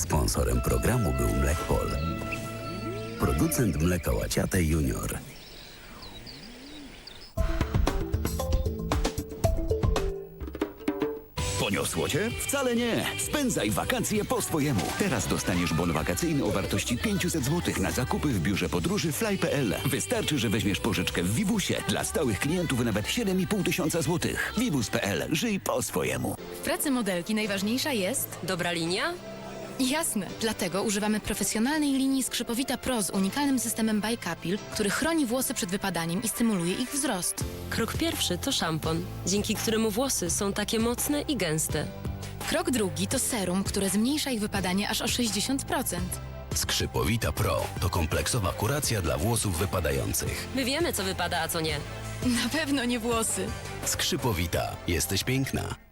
Sponsorem programu był Mlekpol. Producent mleka łaciate Junior. Poniosło cię? Wcale nie. Spędzaj wakacje po swojemu. Teraz dostaniesz bon wakacyjny o wartości 500 zł na zakupy w biurze podróży fly.pl. Wystarczy, że weźmiesz pożyczkę w Wibusie. Dla stałych klientów nawet 7,5 tysiąca złotych. Vivus.pl. Żyj po swojemu. W pracy modelki najważniejsza jest Dobra linia? Jasne. Dlatego używamy profesjonalnej linii Skrzypowita Pro z unikalnym systemem Bicapil, który chroni włosy przed wypadaniem i stymuluje ich wzrost. Krok pierwszy to szampon, dzięki któremu włosy są takie mocne i gęste. Krok drugi to serum, które zmniejsza ich wypadanie aż o 60%. Skrzypowita Pro to kompleksowa kuracja dla włosów wypadających. My wiemy, co wypada, a co nie. Na pewno nie włosy. Skrzypowita. Jesteś piękna.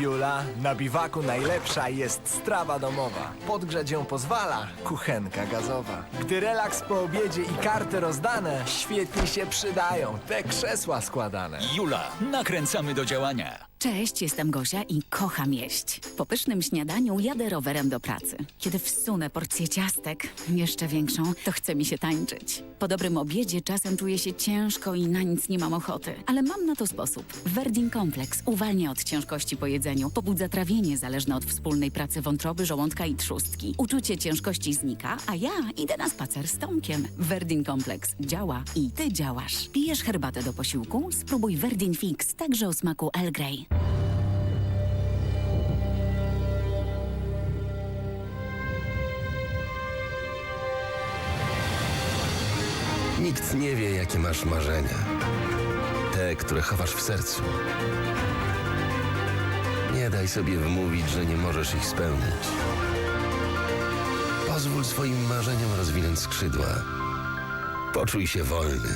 Jula, na biwaku najlepsza jest strawa domowa. Podgrzać ją pozwala kuchenka gazowa. Gdy relaks po obiedzie i karty rozdane, świetnie się przydają te krzesła składane. Jula, nakręcamy do działania. Cześć, jestem Gosia i kocham jeść. Po pysznym śniadaniu jadę rowerem do pracy. Kiedy wsunę porcję ciastek, jeszcze większą, to chce mi się tańczyć. Po dobrym obiedzie czasem czuję się ciężko i na nic nie mam ochoty. Ale mam na to sposób. Verdin Complex uwalnia od ciężkości po jedzeniu, pobudza trawienie zależne od wspólnej pracy wątroby, żołądka i trzustki. Uczucie ciężkości znika, a ja idę na spacer z Tomkiem. Verdin Complex działa i ty działasz. Pijesz herbatę do posiłku? Spróbuj Verdin Fix, także o smaku Earl Grey. Nikt nie wie, jakie masz marzenia. Te, które chowasz w sercu. Nie daj sobie wmówić, że nie możesz ich spełnić. Pozwól swoim marzeniom rozwinąć skrzydła. Poczuj się wolny.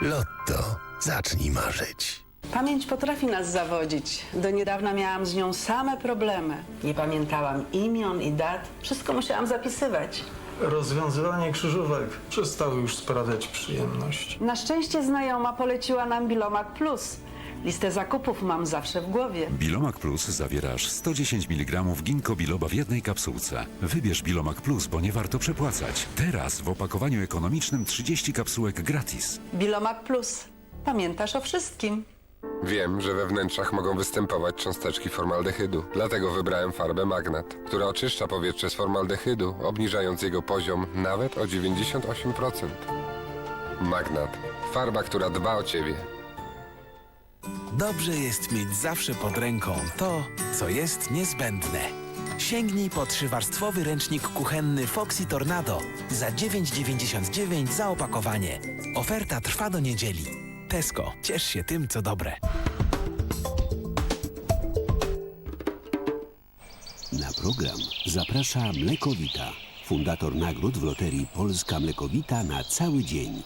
Lotto. Zacznij marzyć. Pamięć potrafi nas zawodzić. Do niedawna miałam z nią same problemy. Nie pamiętałam imion i dat. Wszystko musiałam zapisywać. Rozwiązywanie krzyżówek przestało już sprawiać przyjemność. Na szczęście znajoma poleciła nam Bilomak Plus. Listę zakupów mam zawsze w głowie. Bilomak Plus zawiera aż 110 mg ginkgo biloba w jednej kapsułce. Wybierz Bilomak Plus, bo nie warto przepłacać. Teraz w opakowaniu ekonomicznym 30 kapsułek gratis. Bilomak Plus. Pamiętasz o wszystkim. Wiem, że we wnętrzach mogą występować cząsteczki formaldehydu. Dlatego wybrałem farbę Magnat, która oczyszcza powietrze z formaldehydu, obniżając jego poziom nawet o 98%. Magnat. Farba, która dba o ciebie. Dobrze jest mieć zawsze pod ręką to, co jest niezbędne. Sięgnij po trzywarstwowy ręcznik kuchenny Foxy Tornado za 9,99 za opakowanie. Oferta trwa do niedzieli. Tesco, ciesz się tym, co dobre. Na program zaprasza Mlekowita. Fundator nagród w loterii Polska Mlekowita na cały dzień.